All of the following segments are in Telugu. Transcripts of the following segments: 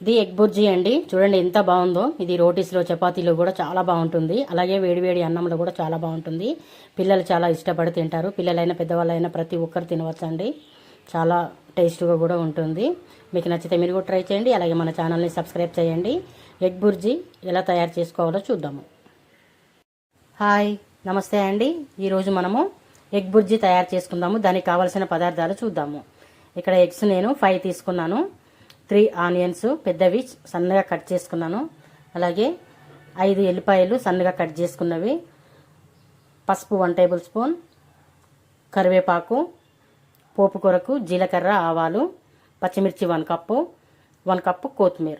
ఇది ఎగ్ బుర్జీ అండి. చూడండి ఎంత బాగుందో. ఇది రోటీస్లో చపాతీలో కూడా చాలా బాగుంటుంది. అలాగే వేడివేడి అన్నంలో కూడా చాలా బాగుంటుంది. పిల్లలు చాలా ఇష్టపడి తింటారు. పిల్లలైనా పెద్దవాళ్ళైనా ప్రతి ఒక్కరు తినవచ్చండి. చాలా టేస్ట్గా కూడా ఉంటుంది. మీకు నచ్చితే మీరు కూడా ట్రై చేయండి. అలాగే మన ఛానల్ని సబ్స్క్రైబ్ చేయండి. ఎగ్ బుర్జీ ఎలా తయారు చేసుకోవాలో చూద్దాము. హాయ్ నమస్తే అండి. ఈరోజు మనము ఎగ్ బుర్జీ తయారు చేసుకుందాము. దానికి కావాల్సిన పదార్థాలు చూద్దాము. ఇక్కడ ఎగ్స్ నేను ఫైవ్ తీసుకున్నాను. త్రీ ఆనియన్స్ పెద్దవి సన్నగా కట్ చేసుకున్నాను. అలాగే ఐదు ఎల్లిపాయలు సన్నగా కట్ చేసుకున్నవి. పసుపు వన్ టేబుల్ స్పూన్ కరివేపాకు పోపు కొరకు జీలకర్ర ఆవాలు పచ్చిమిర్చి వన్ కప్పు వన్ కప్పు కొత్తిమీర.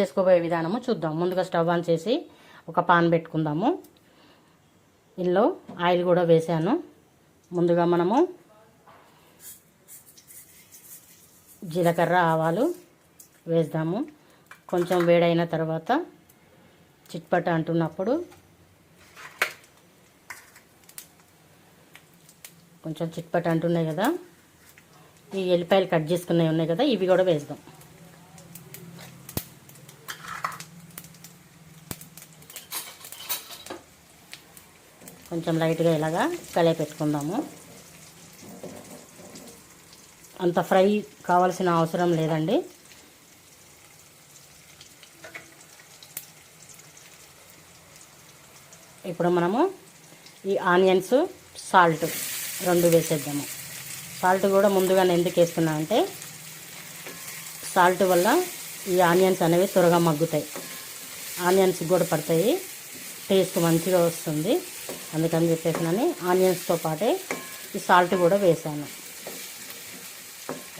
చేసుకోబోయే విధానము చూద్దాం. ముందుగా స్టవ్ ఆన్ చేసి ఒక పాన్ పెట్టుకుందాము. ఇందులో ఆయిల్ కూడా వేసాను. ముందుగా మనము జీలకర్ర ఆవాలు వేద్దాము. కొంచెం వేడైన తర్వాత చిట్పట అంటున్నప్పుడు కొంచెం చిట్పట అంటున్నాయి కదా. ఈ ఎల్లిపాయలు కట్ చేసుకున్నవి ఉన్నాయి కదా ఇవి కూడా వేద్దాం. కొంచెం లైట్గా ఇలాగా కలిపి పెట్టుకుందాము అంత ఫ్రై కావాల్సిన అవసరం లేదండి. ఇప్పుడు మనము ఈ ఆనియన్స్ సాల్ట్ రెండు వేసేద్దాము. సాల్ట్ కూడా ముందుగానే ఎందుకు వేస్తున్నా అంటే సాల్ట్ వల్ల ఈ ఆనియన్స్ అనేవి త్వరగా మగ్గుతాయి. ఆనియన్స్ కూడా పడతాయి. టేస్ట్ మంచిగా వస్తుంది. అందుకని చెప్పేసి ఆనియన్స్తో పాటే ఈ సాల్ట్ కూడా వేసాను.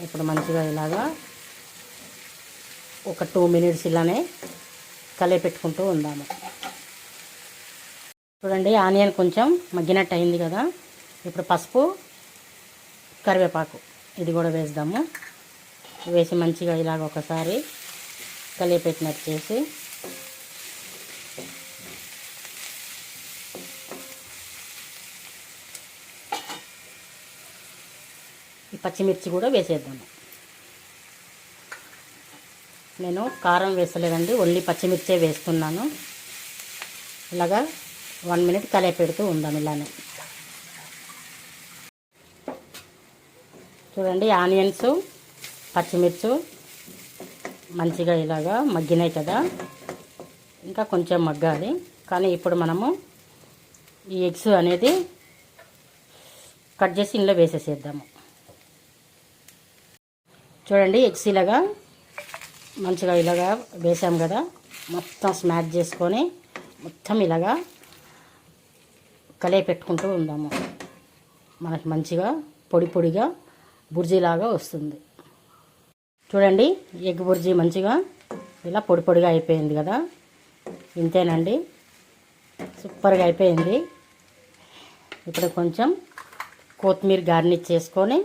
ఇప్పుడు మంచిగా ఇలాగా ఒక టూ మినిట్స్ ఇలానే కలిపి పెట్టుకుంటూ ఉందాము. చూడండి ఆనియన్ కొంచెం మగ్గినట్టు అయింది కదా. ఇప్పుడు పసుపు కరివేపాకు ఇది కూడా వేద్దాము. వేసి మంచిగా ఇలాగ ఒకసారి కలిపి పెట్టినట్టు చేసి పచ్చిమిర్చి కూడా వేసేద్దాము. నేను కారం వేస్తలేదండి ఓన్లీ పచ్చిమిర్చే వేస్తున్నాను. ఇలాగా వన్ మినిట్ కలయ పెడుతూ ఉందాం ఇలానే. చూడండి ఆనియన్స్ పచ్చిమిర్చి మంచిగా ఇలాగా మగ్గినాయి కదా. ఇంకా కొంచెం మగ్గాలి. కానీ ఇప్పుడు మనము ఈ ఎగ్స్ అనేది కట్ చేసి ఇందులో వేసేసేద్దాము. చూడండి ఎగ్స్ ఇలాగా మంచిగా ఇలాగా వేసాం కదా. మొత్తం స్మాష్ చేసుకొని మొత్తం ఇలాగా కలే పెట్టుకుంటూ ఉందాము. మనకి మంచిగా పొడి పొడిగా బుర్జీలాగా వస్తుంది. చూడండి ఎగ్ బుర్జీ మంచిగా ఇలా పొడి పొడిగా అయిపోయింది కదా. ఇంతేనండి. సూపర్గా అయిపోయింది. ఇప్పుడు కొంచెం కొత్తిమీర గార్నిష్ చేసుకొని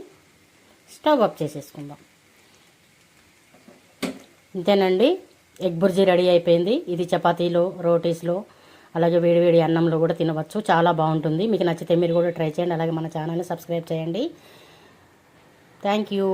స్టవ్ ఆఫ్ చేసేసుకుందాం. ఇంతేనండి. ఎగ్ బుర్జీ రెడీ అయిపోయింది. ఇది చపాతీలో రోటీస్లో అలాగే వేడివేడి అన్నంలో కూడా తినవచ్చు. చాలా బాగుంటుంది. మీకు నచ్చితే మీరు కూడా ట్రై చేయండి. అలాగే మన ఛానల్ని సబ్స్క్రైబ్ చేయండి. Thank you.